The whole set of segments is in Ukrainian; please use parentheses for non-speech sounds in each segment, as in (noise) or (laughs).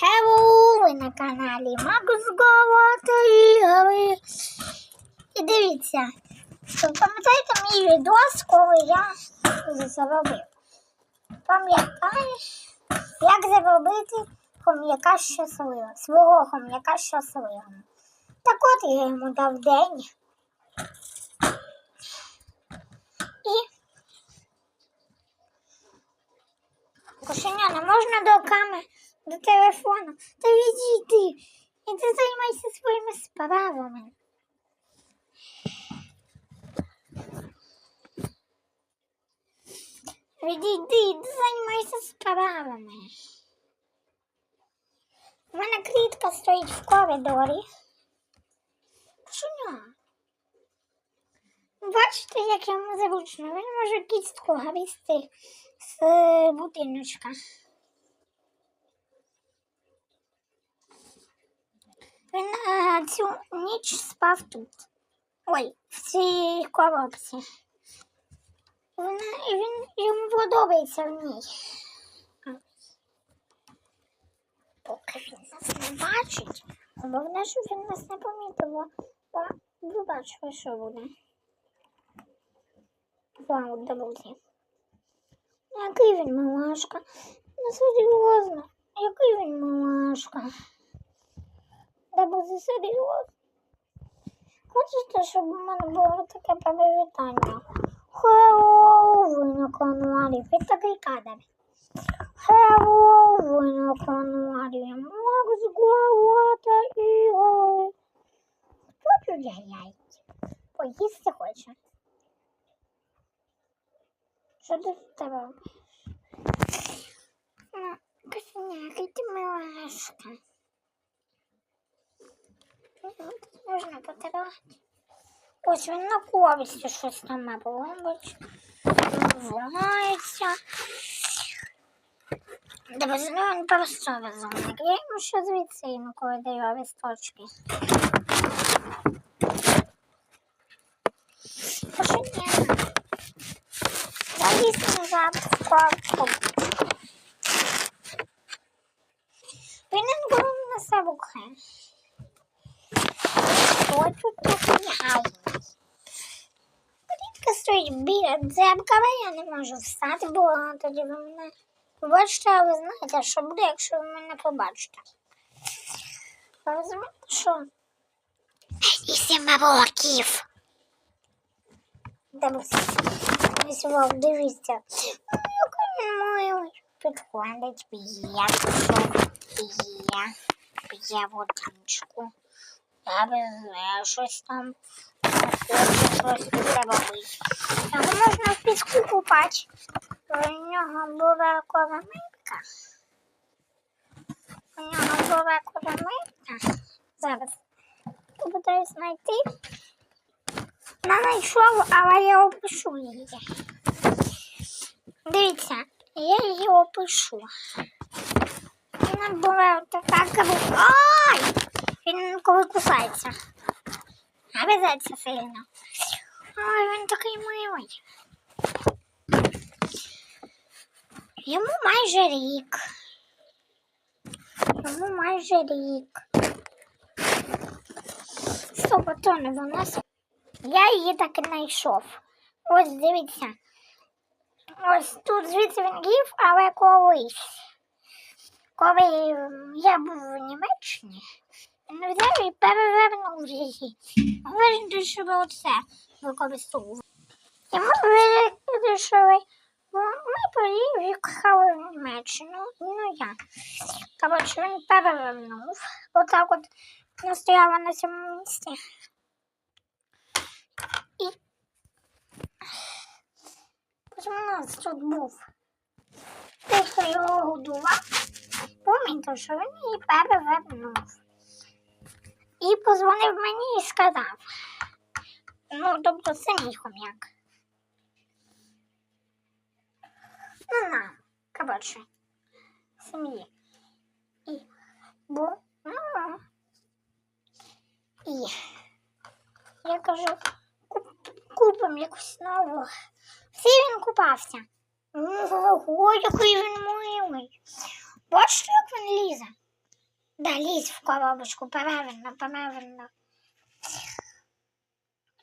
Хеллоу, ви на каналі Макс Галата Ігри. І дивіться, ви пам'ятаєте мій відос, коли я заробив? Пам'ятаєш, як заробити хом'яка щасливого, свого хом'яка щасливого? Так от я йому дав день. І Кошеня, не можна до камери, до телефону. Та відійди. І ти займайся своїми справами. Відійди, ти займайся справами. У мене клітка стоїть в коридорі. Кошеня. Бачите, як йому зручно. Він може кістку грізти з е, будиночка. Він е, цю ніч спав тут. Ой, в цій коробці. І він йому подобається в ній. Поки він нас не бачить. Головне, щоб він нас не помітив, бо ви бачили, що буде. Вау, друзі. Який він милашка. Ну, серйозно. Який він милашка. Да буде. Хочете, щоб у мене було таке привітання? Ви на каналі. Він такий кадр. Ви на каналі. Макс Галата Ігор. Хто тут яйця? Поїсти хоче. Що ти в тебе? Косиняка, ти милашка. Можна потрогати. Ось він на ковісті щось там робить. Вламається. Дивись, ну він просто розумний. Я йому ще звідси йому коли даю листочки. Кошеня. Залізь назад в папку. Він коли на себе Що тут таке гайне? Клітка стоїть біля дзебками, я не можу встати, бо тоді ви мене побачите, а ви знаєте, що буде, якщо ви мене побачите. Ви розумієте, що? І сім років. Дивіться. Дивіться. Ну, милий. Підходить, п'є, п'є, п'є водичку. Я везе щось там. Хоче щось робити. Його можна в піску купати. У нього була короминка. У нього була короминка. Зараз попитаю знайти. Не знайшов, але я опишу її. Дивіться, я її опишу. Вона була така крута. Ай! Він коли кусається. Гризеться сильно. Ой, він такий милий. Йому майже рік. Йому майже рік. Стоп, а то не вона я її так і знайшов. Ось дивіться. Ось тут звідси він їв, але колись. Коли я був в Німеччині, взяв і перевернув її. Вирішив, оце використовував. І ми вирішили, бо ми поїхали в Німеччину, ну я. Коротше, він перевернув. Отак от я стояла на цьому місці. І потім у нас тут був той, хто його годував, помітив, що він її перевернув. І позвонив мені і сказав. Ну, тобто мій хом'як. Ну, на, коротше, сім'ї. І, бо, ну, і я кажу, купимо якусь нову. Всі він купався. Ого, який він милий. Бачите, як він лізе? Да, лізь в коробочку, правильно, правильно.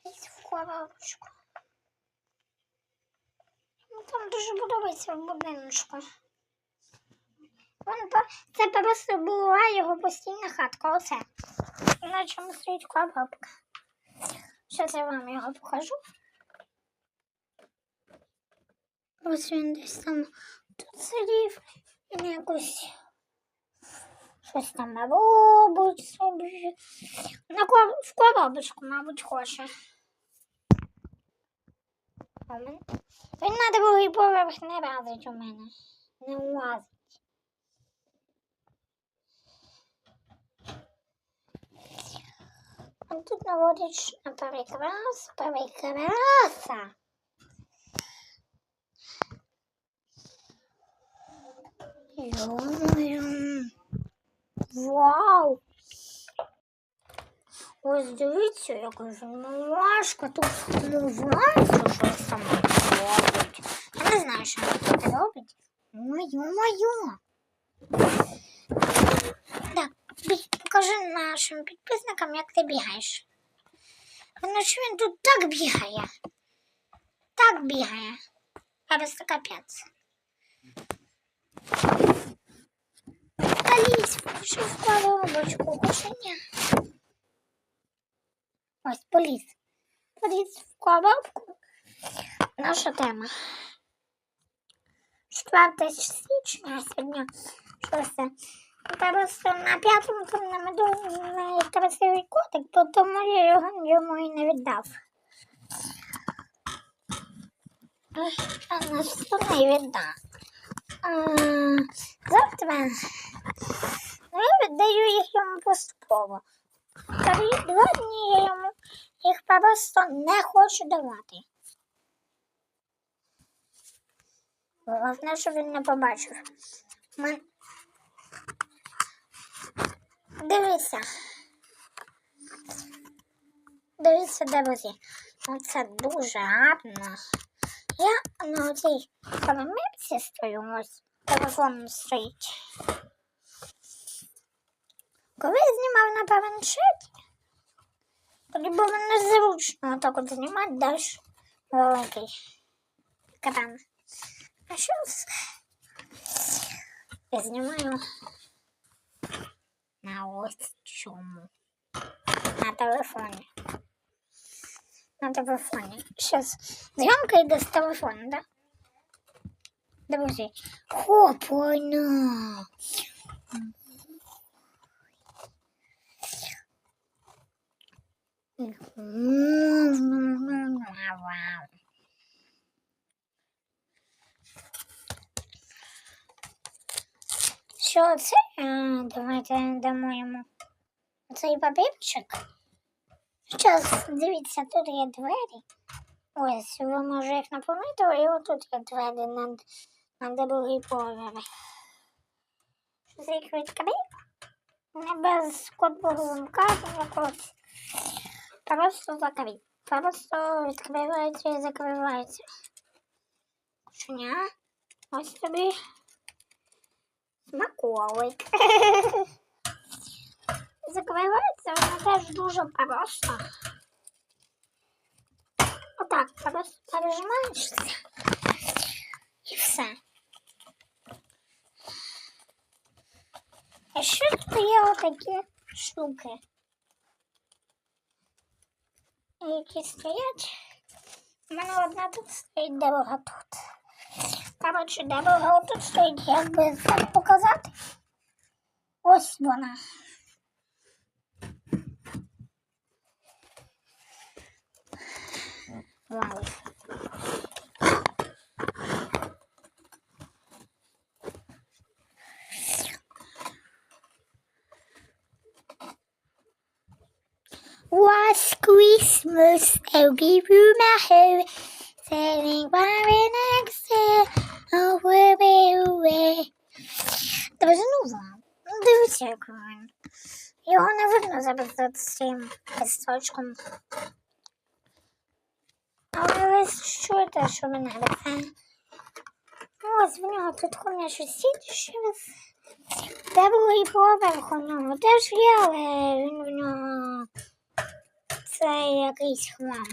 Лізь в коробочку. Ну, там дуже подобається в будиночку. Вон, це просто була його постійна хатка, оце. На чому стоїть коробка. Зараз я вам його покажу. Ось він десь там тут сидів і на якусь щось там робить собі. На кор... в коробочку, мабуть, хоче. Він на другий поверх не разить у мене. Не влазить. А тут наводить на перекрас, перекраса. Йо-моє. Вау! Ось дивіться, яка ж милашка. Тут милашка щось там робить. Я не знаю, що вона тут робить. Мою-мою. Так, покажи нашим підписникам, як ти бігаєш. Воно що він тут так бігає. Так бігає. А без капець. Алісь, пішов в коробочку, кошеня. Ось, поліз. Поліз в коробку. Наша тема. 4 січня сьогодні шосте. Просто на п'ятому там на красивий котик, то тому я його йому і не віддав. А наступний віддав. Завтра Ну, я віддаю їх йому поступово. Три два дні я йому їх просто не хочу давати. Головне, щоб він не побачив. Мен... Дивіться. Дивіться, друзі. Оце дуже гарно. Я на цій камерці стою, ось телефон стоїть. Коли я знімав на планшеті, тоді було незручно так от знімати далі великий екран. А зараз я знімаю на ось чому. На телефоні. На телефоні. Зараз зйомка йде з телефону, так? Да? Друзі. Хопойно. Що це? Давайте дамо цей папірчик. Зараз, дивіться, тут є двері. Ось, ви може їх не помітили, і отут є двері на, на другий поверх. Щось відкрив. Не без кодового замка, якогось. Просто закрив. Просто відкривається і закривається. Кошеня. Ось тобі смаколик. (laughs) Закривається воно теж дуже просто. Отак, просто пережимаєшся. І все. А ще тут є отакі штуки. Які стоять. У мене одна тут стоїть, дорога тут. Коротше, дорога тут стоїть, як це показати. Ось вона. Вау. Christmas, I'll give you my hair. Saying, worry next year, oh, we'll be away. Друзі, ну вам. Ну, дивіться, як він. Його не видно записати з цим листочком. Але ви чуєте, що він грає. Ось в нього тут хуйня щось сидить, що ви Де другий поверх у нього? Теж є, але він в нього це якийсь хлам.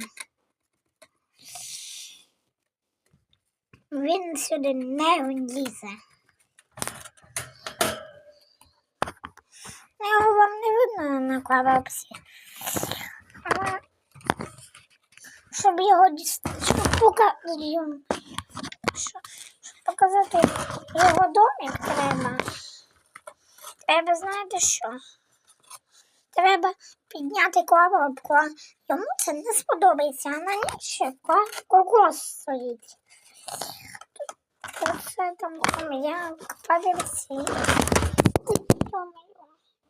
Він сюди не влізе. Його вам не видно на коробці. Але щоб його щоб показати, щоб показати його домик треба. Треба, знаєте що? Треба підняти коробку. Йому це не сподобається, а на ко- кокос стоїть. Це там хом'як, папірці.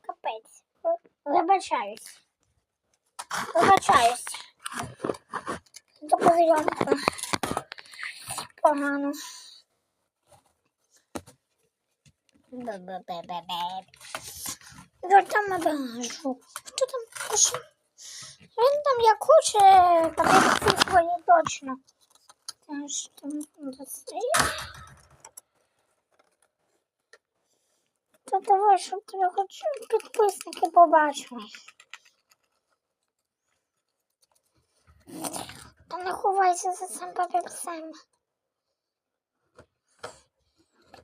Капець. Вибачаюсь. Вибачаюсь. Таку зйомку. Погано. Бе-бе-бе-бе-бе. Я там багажу. Хто там пише? Він там як хоче, там свої точно. Теж там досить. Та давай, щоб тебе хоч підписники побачили. Та не ховайся за цим папірцем.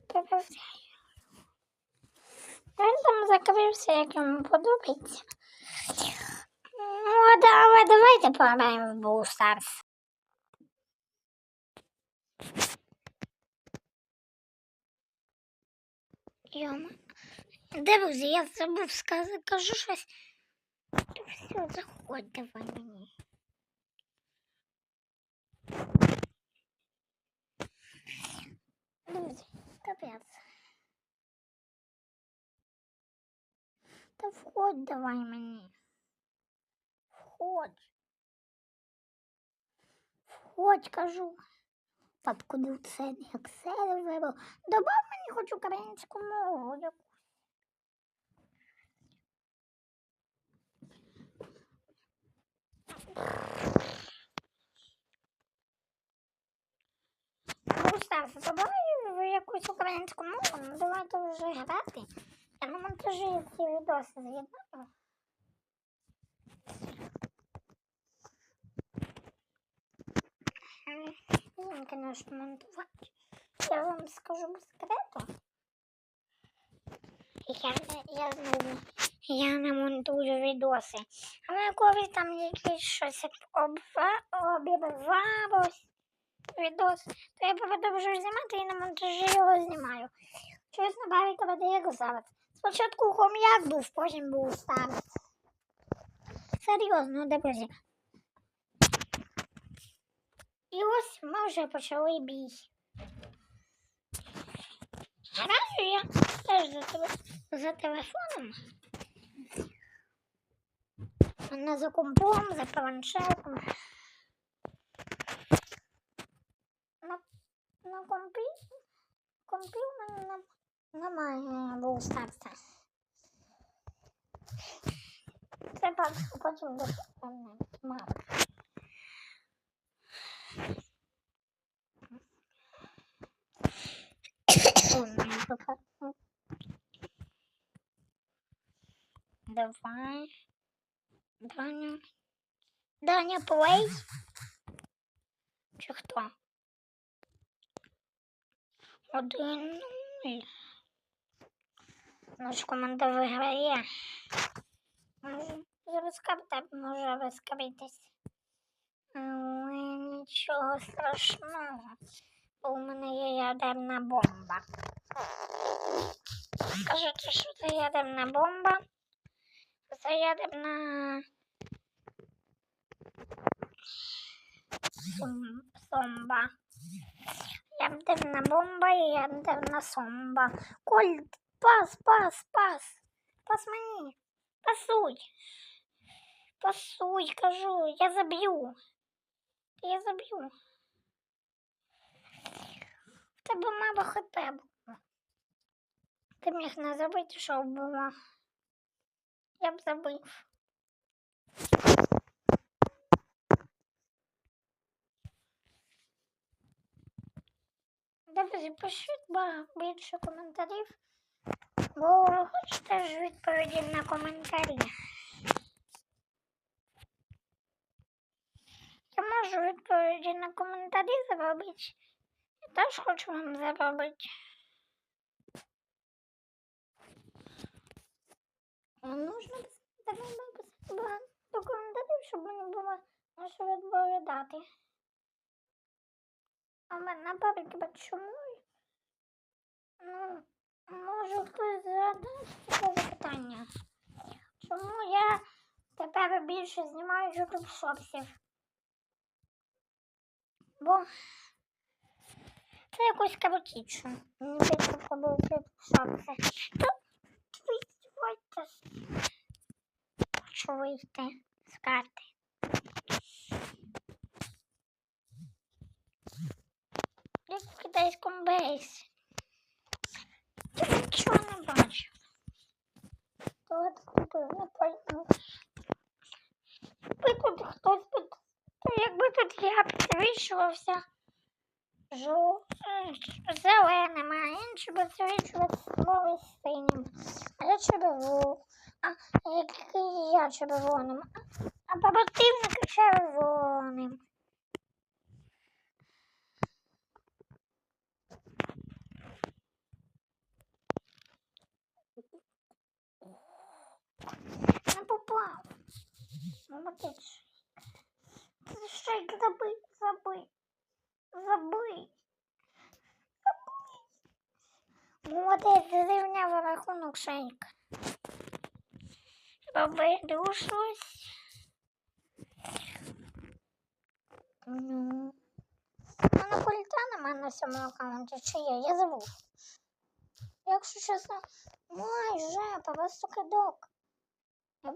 Папірцем. Він там закрився, як йому подобається. Ну, а да- але давайте пограємо в Brawl Stars. Йома. Я забув сказати, кажу щось. То все, заходь давай мені. Друзі, капець. Та входь давай мені. Входь. Входь, кажу. Так, куди це як сервер? Добав мені хоч українську мову. яку. Густався, добавай в якусь українську мову, ну давайте вже грати. Я на монтажі ці відоси з'єднаю. Їм, конечно, монтувати. Я вам скажу по секрету. Я, я знову, я не монтую відоси. Але коли там якісь щось обірвалось, відос, то я продовжую знімати і на монтажі його знімаю. Чесно, Баріка веде як зараз. Спочатку хом'як був, потім був старець. Серйозно, друзі. І ось ми вже почали бій. Граю я теж за, теле... за телефоном. Не за компом, за планшетом. На, на компі, компі нем- немає буустарса. Треба потім до мати. Давай. Даня. Даня, плей. Чи хто? Один. Нуль. Наш команда виграє. Може, розкапта може розкритись. Нічого страшного. Бо у мене є ядерна бомба. Кажуть, що це ядерна бомба. Це ядерна сомба. Ядерна бомба і ядерна сомба. Кольт, пас, пас, пас. Пас мені. Пасуй. Пасуй, кажу, я заб'ю. Я заб'ю. В тебе мало хп було. Ти міг не забити, що було. Я б забив. Друзі, пишіть більше коментарів. Бо ви хочете ж відповіді на коментарі. Я можу відповіді на коментарі зробити. Я теж хочу вам заробити. Ну, Нужно так написати багато коментарів, щоб мені було на що відповідати. А в мене папіки чому? Ну, може хтось задасть таке запитання. Чому я тепер більше знімаю ютуб шопсів? Бо це якось. Мені більше подобається ютуб шопси. Хочу вийти з карти. Як в китайському бейсі. Нічого не пойму. Ви тут хтось то якби тут я підсвічувався жо... е, зеленим, а інший би підсвічувався слово синім. А я червоно. А який я червоним. А побративник червоним. Не попав. Молодець. Ти Шейк забий, забий. Забий. Забий. Молодець, зрівняв рахунок шейка. Робити щось. Ну. Монополіта нема на цьому аккаунті, чи є? Я забув. Якщо чесно, майже просто кидок. Я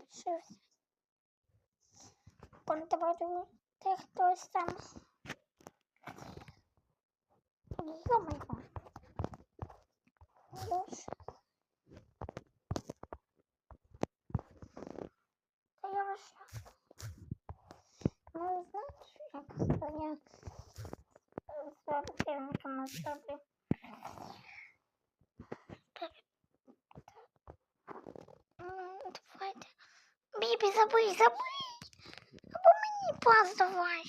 лишився. Контролювати хтось там. Йо-моє. Боже. Та я лише. Ну, знаєш, як я з противниками зроблю. Давайте. Бібі, забий, забий. What's the fire.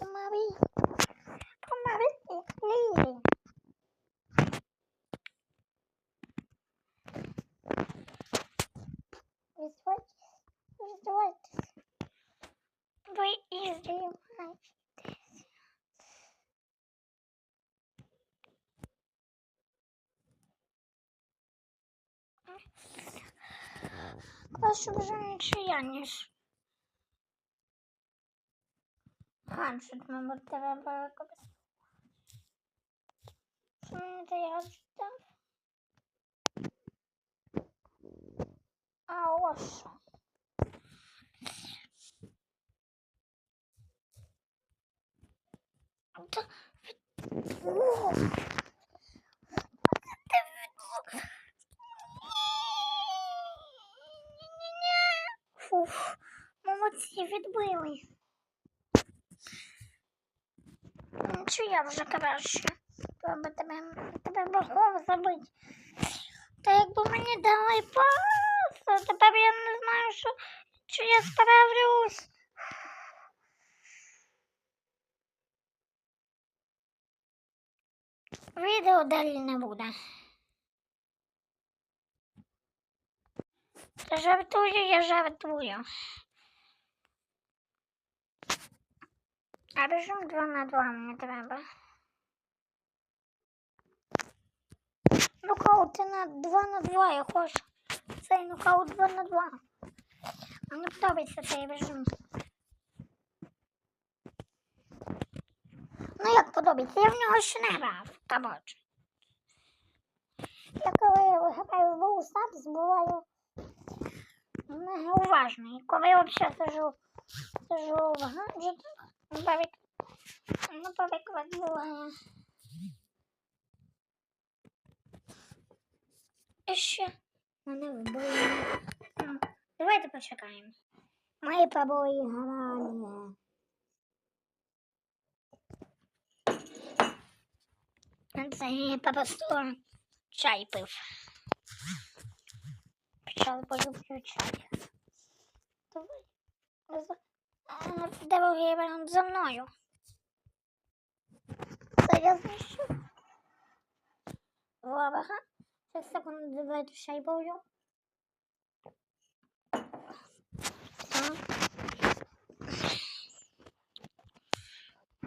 Mami. What? The what? Where is the light? Thank you. Треба якось. Що мені це я читав? А ось що. Та від- О! Та від- Ні-ні-ні. Фух, молодці, відбили. Чи я вже краще? Треба тебе, тебе богом забити. Та якби мені дали пас, то тепер я не знаю, що, чи я справлюсь. Відео далі не буде. Жартую, я жартую. А режим 2 на 2 мені треба. Нокаут на 2 на 2 я хочу. Цей нокаут 2 на 2. Мені подобається цей режим. Ну як подобається? Я в нього ще не грав, та бачу. Я коли граю в Bow Stars, буваю неуважний. Коли я взагалі сижу в гаджетах, наприклад, буває. І ще мене вбили. Ну, Давайте почекаємо. Ми побої. Ні, це просто чай пив. Давай. За- а, Дорогий варіант за мною. Це я знайшов. Ага. Сейчас секунду, давайте чай полью. Так.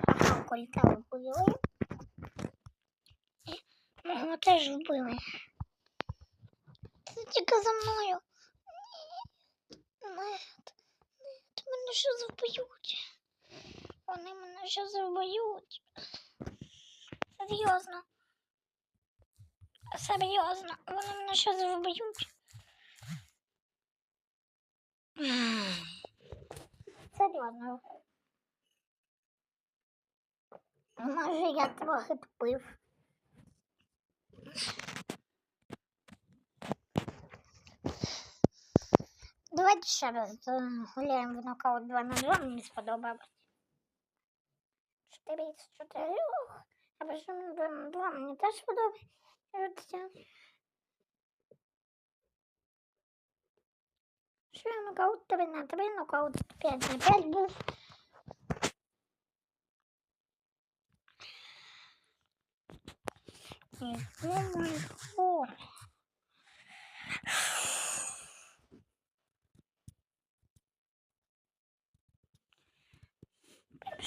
Ага, колька вбили. І Мого теж вбили. Тільки за мною. Ні. Нет. Нет, мене ще вб'ють. Вони мене ще вб'ють. Серйозно. Серйозно, вони мене ще вб'ють. Серйозно. Може, я трохи тупив. Давайте ще раз е, гуляємо в нокаут 2 на 2, мені сподобалось. 4 з 4. Або що 2 на 2 мені теж подобається. Що я нокаут 3 на 3, нокаут 5 на 5 був. Ё-моё.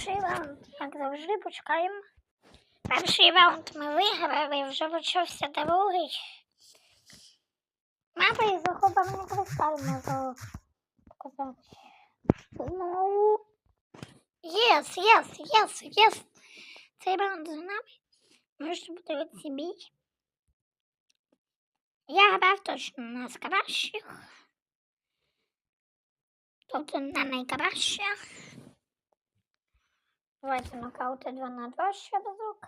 Перший раунд, як завжди, почекаємо. Перший раунд ми виграли, вже почався другий. Мапа і захоплений кристал можу показати. Знову. Єс, єс, єс, єс. Цей раунд за нами. Можете подивитися бій. Я грав точно не з кращих. Тобто не найкращих. Давайте нокаути 2 на 2 ще разок.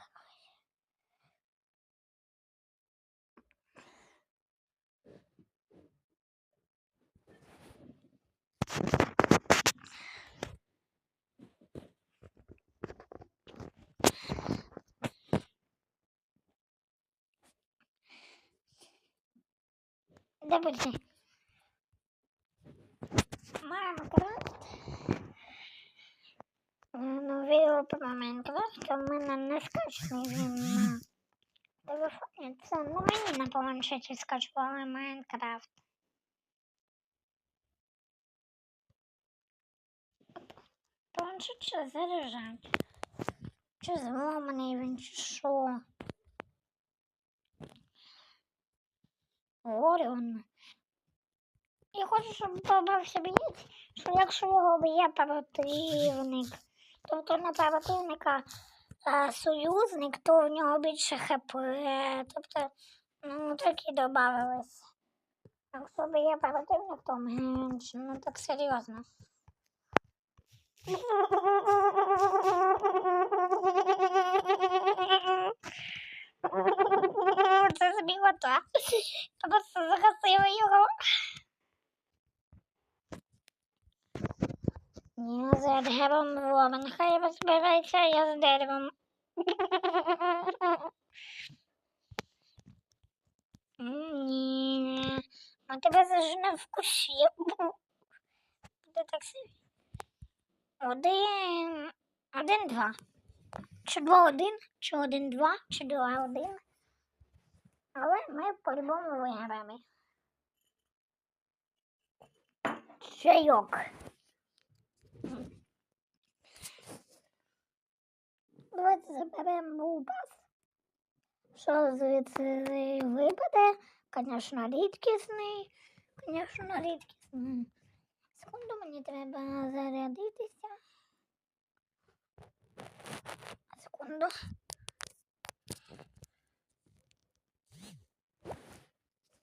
Давайте. Майнкрафт. Новий опит Майнкрафт у мене не скачаний він на телефоні. Це на мені на планшеті скачували Майнкрафт. Планшет що заряджать? Чи зламаний він, чи що? Оріон. Я хочу, щоб побався боєць, що якщо його б'є противник, тобто не противника, а союзник, то в нього більше хп. Тобто, ну такі додавались. Якщо б'є противник, то менше. Ну так серйозно. Це збігота. Просто загасила його. Ні, за деревом ворон. Хай розбирається, я з деревом. Ні. А тебе зажене в кущі. Буде так собі. Один. Один, два. Чи два один, чи один два, чи два один. Але ми по-любому виграємо. Чайок. Давайте заберемо бубас. Що звідси випаде? Звісно, рідкісний. Звісно, рідкісний. Секунду, мені треба зарядитися. Секунду.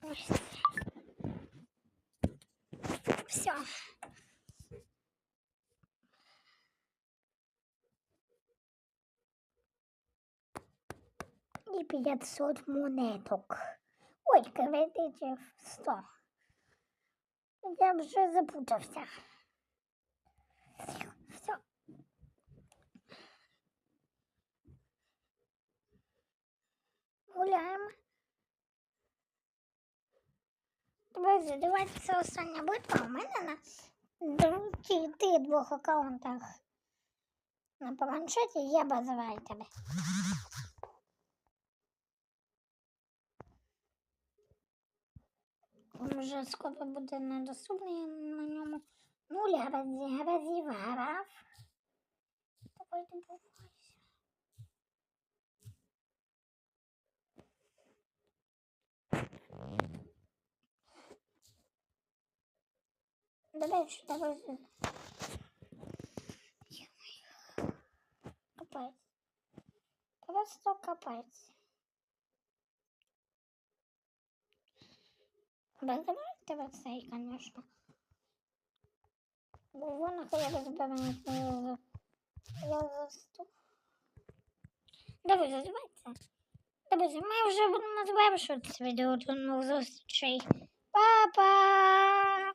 Ось. Все. І 500 монеток. Ой, кредитів 100. Я вже запутався. Все. гуляємо. Давайте це остання битва. У мене на дру- ті- ти двох аккаунтах на планшеті є базовий тебе. Вже скоро буде недоступний на ньому. Нуль разів, разів грав. Давай не бувайся. Давай возьмем. Ё-моё. Копать. Просто копать. Давайте вот цей, конечно. Вон я розбираю. Я заступ. Давай, задавайте. Друзі, ми вже будемо завершувати це відео. До нових зустрічей. Па-па!